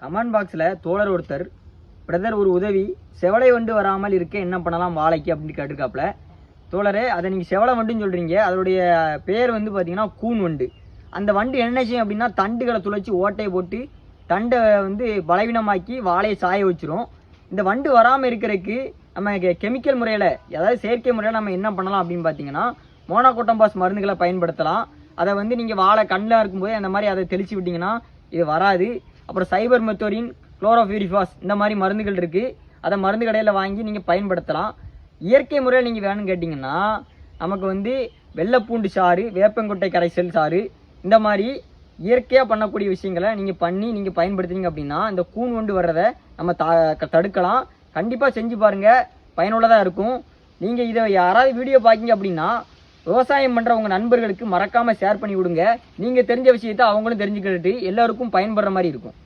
Comment பாக்ஸில் தோழர் ஒருத்தர் பிரதர் ஒரு உதவி செவலை வண்டு வராமல் இருக்க என்ன பண்ணலாம் வாழைக்கு அப்படின்னு கேட்டிருக்காப்புல. தோழரே அதை நீங்கள் செவலை வண்டுன்னு சொல்கிறீங்க அதோடைய பேர் வந்து பார்த்தீங்கன்னா கூன் வண்டு. அந்த வண்டு என்ன செய்யும் அப்படின்னா தண்டுகளை துளைச்சி ஓட்டையை போட்டு தண்டை வந்து பலவீனமாக்கி வாழையை சாய வச்சிரும். இந்த வண்டு வராமல் இருக்கிறதுக்கு நம்ம கெமிக்கல் முறையில் அதாவது செயற்கை முறையில் நம்ம என்ன பண்ணலாம் அப்படின்னு பார்த்தீங்கன்னா மோனாகோட்டம்பாஸ் மருந்துகளை பயன்படுத்தலாம். அதை வந்து நீங்கள் வாழை கண்ணில் இருக்கும்போது அந்த மாதிரி அதை தெளிச்சு விட்டிங்கன்னா இது வராது. அப்புறம் சைபர் மெத்தோரின் குளோரோஃபியூரிஃபாஸ் இந்த மாதிரி மருந்துகள் இருக்குது அதை மருந்து கடையில் வாங்கி நீங்கள் பயன்படுத்தலாம். இயற்கை முறையில் நீங்கள் வேணும்னு கேட்டிங்கன்னா நமக்கு வந்து வெள்ளைப்பூண்டு சாறு வேப்பங்கொட்டை கரைசல் சாறு இந்த மாதிரி இயற்கையாக பண்ணக்கூடிய விஷயங்களை நீங்கள் பண்ணி நீங்கள் பயன்படுத்துனீங்க அப்படின்னா இந்த கூன் கொண்டு வர்றதை நம்ம த தடுக்கலாம். கண்டிப்பாக செஞ்சு பாருங்கள் பயனுள்ளதாக இருக்கும். நீங்கள் இதை யாராவது வீடியோ பார்க்கிங்க அப்படின்னா விவசாயம் பண்ணுற உங்கள் நண்பர்களுக்கு மறக்காமல் ஷேர் பண்ணி விடுங்க நீங்கள் தெரிஞ்ச விஷயத்தை அவங்களும் தெரிஞ்சுக்கிட்டு எல்லாருக்கும் பயன்படுற மாதிரி இருக்கும்.